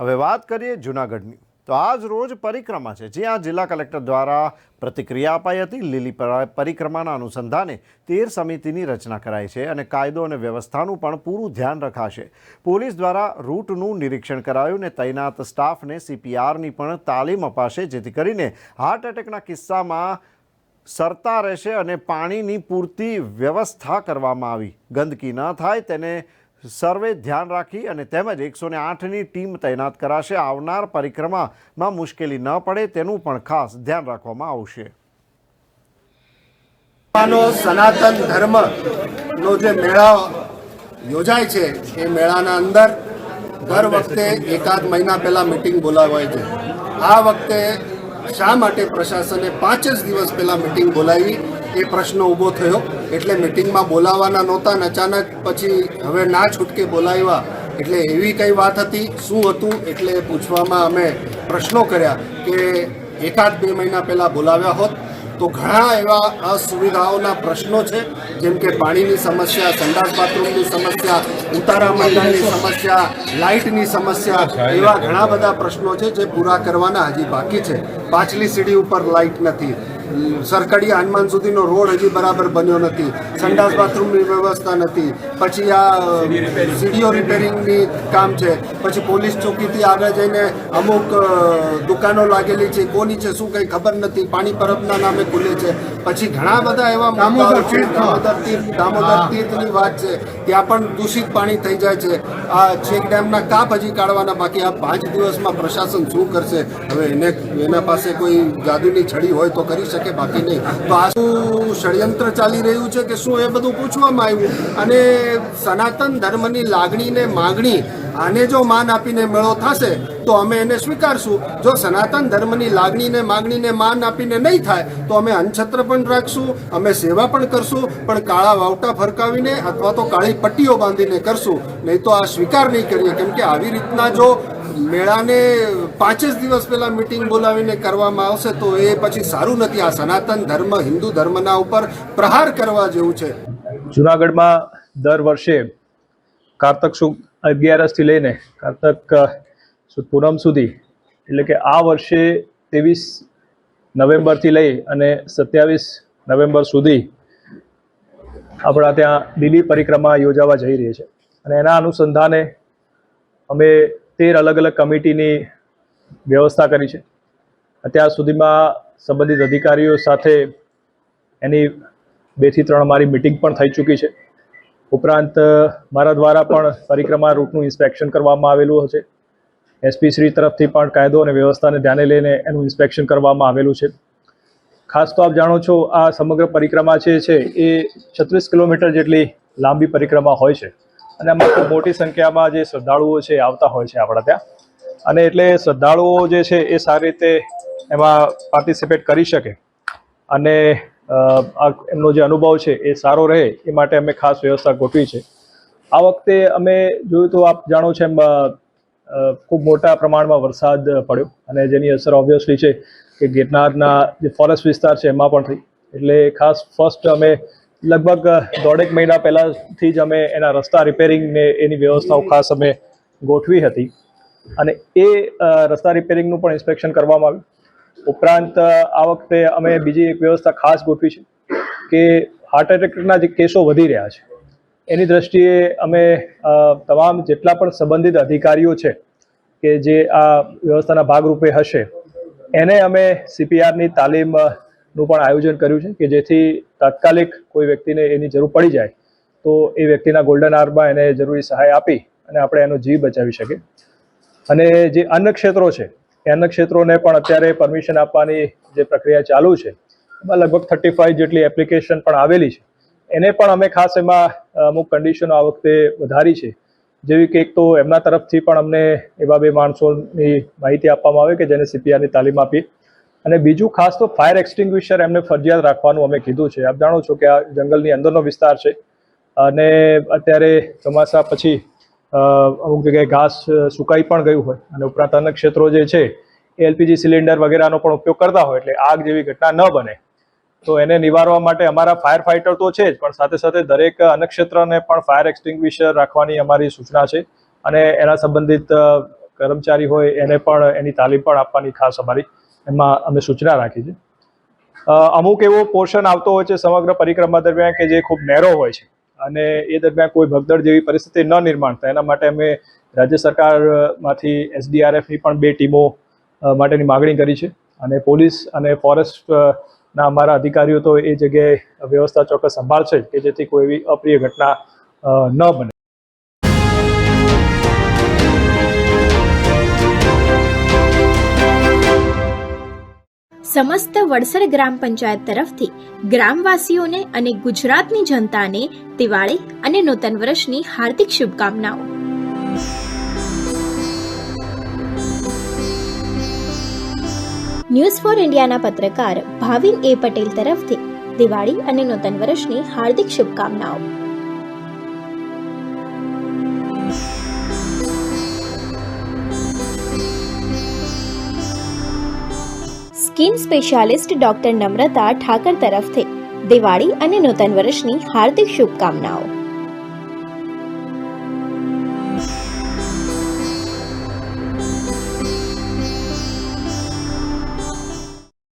હવે વાત કરીએ જૂનાગઢની. તો આજ રોજ પરિક્રમા છે. જ્યાં જિલ્લા કલેક્ટર દ્વારા પ્રતિક્રિયા અપાઈ હતી. લીલી પરિક્રમાના અનુસંધાને તેર સમિતિની રચના કરાઈ છે અને કાયદો અને વ્યવસ્થાનું પણ પૂરું ધ્યાન રખાશે. પોલીસ દ્વારા રૂટનું નિરીક્ષણ કરાયું અને તૈનાત સ્ટાફને સીપીઆરની પણ તાલીમ અપાશે, જેથી કરીને હાર્ટ એટેકના કિસ્સામાં સરતા રહેશે અને પાણીની પૂરતી વ્યવસ્થા કરવામાં આવી. ગંદકી ન થાય, તેને સર્વે ધ્યાન રાખી અને તેમજ એકસો ને આઠની ટીમ તૈનાત કરાશે. આવનાર પરિક્રમામાં મુશ્કેલી ન પડે તેનું પણ ખાસ ધ્યાન રાખવામાં આવશે. સનાતન ધર્મ નો જે મેળા યોજાય છે, એ મેળાના અંદર દર વખતે એકાદ મહિના પહેલા મિટિંગ બોલાવાય છે. આ વખતે શા માટે પ્રશાસને પાંચ જ દિવસ પહેલા મિટિંગ બોલાવી? એ પ્રશ્ન ઊભો થયો. એટલે મિટિંગમાં બોલાવવાના નહોતા ને અચાનક પછી હવે ના છૂટકે બોલાવ્યા. એટલે એવી કઈ વાત હતી? શું હતું? એટલે પૂછવામાં અમે પ્રશ્નો કર્યા કે એકાદ બે મહિના પહેલાં બોલાવ્યા હોત. તો ઘણા એવા અસુવિધાઓના પ્રશ્નો છે. જેમ કે પાણીની સમસ્યા, સંડાસ બાથરૂમની સમસ્યા, ઉતારા મંડળની સમસ્યા, લાઇટની સમસ્યા એવા ઘણા બધા પ્રશ્નો છે જે પૂરા કરવાના હજી બાકી છે. પાછલી સીડી ઉપર લાઇટ નથી. સરકડિયા હનુમાન સુધીનો રોડ હજી બરાબર બન્યો નથી. સંડાસ બાથરૂમની વ્યવસ્થા નથી. પછી આ સીડીઓ રિપેરિંગની કામ છે. પછી પોલીસ ચોકીથી આગળ જઈને અમુક દુકાનો લાગેલી છે. કોની છે શું કંઈ ખબર નથી. પાણી પરબના નામે ખુલે છે. પછી ઘણા બધા એવા દામોદર તીર્થ. દામોદર તીર્થની વાત છે. ત્યાં પણ દૂષિત પાણી થઈ જાય છે. આ છેક ડેમના કાપ હજી કાઢવાના બાકી. આ પાંચ દિવસમાં પ્રશાસન શું કરશે? હવે એને એના પાસે કોઈ જાદુની છડી હોય તો કરી શકે. બાકી નહીં. તો આ ષડયંત્ર ચાલી રહ્યું છે કે શું એ બધું પૂછવામાં આવ્યું? અને સનાતન ધર્મની લાગણી ને માગણી આને જો માન આપીને મેળો થશે, તો અમે એને સ્વીકારશું. જો સનાતન ધર્મની લાગણીને માગણીને માન આપીને નહીં થાય, તો અમે અનછત્ર પણ રાખશું, અમે સેવા પણ કરશું, પણ કાળા વાવટા ફરકાવીને અથવા તો કાળી પટ્ટીઓ બાંધીને કરશું. નહીં તો આ સ્વીકાર નહીં કરીએ. કેમ કે આવી રીતના જો મેળાને પાંચ જ દિવસ પહેલાં મિટિંગ બોલાવીને કરવામાં આવશે તો એ પછી સારું નથી. આ સનાતન ધર્મ, હિન્દુ ધર્મના ઉપર પ્રહાર કરવા જેવું છે. જુનાગઢમાં દર વર્ષે કારતક સુદ અગિયારસથી લઈને કારતક સુદ પૂનમ સુધી, એટલે કે આ વર્ષે ત્રેવીસ નવેમ્બરથી લઈ અને સત્યાવીસ નવેમ્બર સુધી આપણા ત્યાં લીલી પરિક્રમા યોજાવા જઈ રહી છે. અને એના અનુસંધાને અમે તેર અલગ અલગ કમિટીની વ્યવસ્થા કરી છે. અત્યાર સુધીમાં સંબંધિત અધિકારીઓ સાથે એની બેથી ત્રણ મારી મિટિંગ પણ થઈ ચૂકી છે. ઉપરાંત, મારા દ્વારા પણ પરિક્રમા રૂટનું ઇન્સ્પેક્શન કરવામાં આવેલું છે. એસપી શ્રી તરફથી પણ કાયદો અને વ્યવસ્થાને ધ્યાને લઈને એનું ઇન્સ્પેક્શન કરવામાં આવેલું છે. ખાસ તો આપ જાણો છો, આ સમગ્ર પરિક્રમા છે, એ છત્રીસ કિલોમીટર જેટલી લાંબી પરિક્રમા હોય છે. અને આમાં ખૂબ મોટી સંખ્યામાં જે શ્રદ્ધાળુઓ છે આવતા હોય છે આપણા ત્યાં. અને એટલે શ્રદ્ધાળુઓ જે છે એ સારી રીતે એમાં પાર્ટિસિપેટ કરી શકે. અને એમનો જે અનુભવ છે એ સારો રહે એ માટે અમે ખાસ વ્યવસ્થા ગોઠવી છે. આ વખતે અમે જોયું તો આપ જાણો છો એમ ખૂબ મોટા પ્રમાણમાં વરસાદ પડ્યો. અને જેની અસર ઓબ્વિયસલી છે કે ગિરનારના જે ફોરેસ્ટ વિસ્તાર છે એમાં પણ થઈ. એટલે ખાસ ફર્સ્ટ અમે લગભગ દોઢેક મહિના પહેલાંથી જ અમે એના રસ્તા રિપેરિંગ ને એની વ્યવસ્થાઓ ખાસ અમે ગોઠવી હતી. અને એ રસ્તા રિપેરિંગનું પણ ઇન્સ્પેક્શન કરવામાં આવ્યું. ઉપરાંત આ વખતે અમે બીજી એક વ્યવસ્થા ખાસ ગોઠવી છે કે હાર્ટ એટેકના જે કેસો વધી રહ્યા છે, એની દ્રષ્ટિએ અમે તમામ જેટલા પણ સંબંધિત અધિકારીઓ છે કે જે આ વ્યવસ્થાના ભાગરૂપે હશે, એને અમે સીપીઆરની તાલીમનું પણ આયોજન કર્યું છે કે જેથી તાત્કાલિક કોઈ વ્યક્તિને એની જરૂર પડી જાય, તો એ વ્યક્તિના ગોલ્ડન આરમાં એને જરૂરી સહાય આપી અને આપણે એનો જીવ બચાવી શકીએ. અને જે અન્ય ક્ષેત્રો છે, એ અન્ય ક્ષેત્રોને પણ અત્યારે પરમિશન આપવાની જે પ્રક્રિયા ચાલુ છે, એમાં લગભગ થર્ટી ફાઈવ જેટલી એપ્લિકેશન પણ આવેલી છે. એને પણ અમે ખાસ એમાં અમુક કન્ડિશનો આ વખતે વધારી છે. જેવી કે એક તો એમના તરફથી પણ અમને એવા બે માણસોની માહિતી આપવામાં આવે કે જેને સીપીઆરની તાલીમ આપી અને બીજું ખાસ તો ફાયર એક્સટિંગ્વિશર એમને ફરજિયાત રાખવાનું અમે કીધું છે. આપ જાણો છો કે આ જંગલની અંદરનો વિસ્તાર છે. અને અત્યારે ચોમાસા પછી અમુક જગ્યાએ ઘાસ સુકાઈ પણ ગયું હોય. અને ઉપરાંત અન્ય ક્ષેત્રો જે છે, એ એલપીજી સિલિન્ડર વગેરેનો પણ ઉપયોગ કરતા હોય એટલે આગ જેવી ઘટના ન બને. તો એને નિવારવા માટે અમારા ફાયર ફાઇટર તો છે જ, પણ સાથે સાથે દરેક અન્ય ક્ષેત્રને પણ ફાયર એક્સટિંગ્વિશર રાખવાની અમારી સૂચના છે. અને એના સંબંધિત કર્મચારી હોય એને પણ એની તાલીમ પણ આપવાની ખાસ અમારી એમાં અમે સૂચના રાખી છે. અમુક એવો પોર્શન આવતો હોય છે સમગ્ર પરિક્રમા દરમિયાન કે જે ખૂબ નેરો હોય છે. અને એ દરમિયાન કોઈ ભગદડ જેવી પરિસ્થિતિ ન નિર્માણ થાય. એના માટે અમે રાજ્ય સરકારમાંથી એસડીઆરએફની પણ બે ટીમો માટેની માગણી કરી છે. અને પોલીસ અને ફોરેસ્ટના અમારા અધિકારીઓ તો એ જગ્યાએ વ્યવસ્થા ચોક્કસ સંભાળશે કે જેથી કોઈ એવી અપ્રિય ઘટના ન બને. સમસ્ત વડસર ગ્રામ પંચાયત તરફથી ગ્રામવાસીઓને અને ગુજરાતની જનતાને દિવાળી અને નૂતન વર્ષની હાર્દિક શુભકામનાઓ. ન્યૂઝ ફોર ઇન્ડિયાના પત્રકાર ભાવિન એ પટેલ તરફથી દિવાળી અને નૂતન વર્ષની હાર્દિક શુભકામનાઓ. Skin specialist doctor Namrata Thakar તરફથી દિવાળી અને નૂતન વર્ષની હાર્દિક શુભકામનાઓ.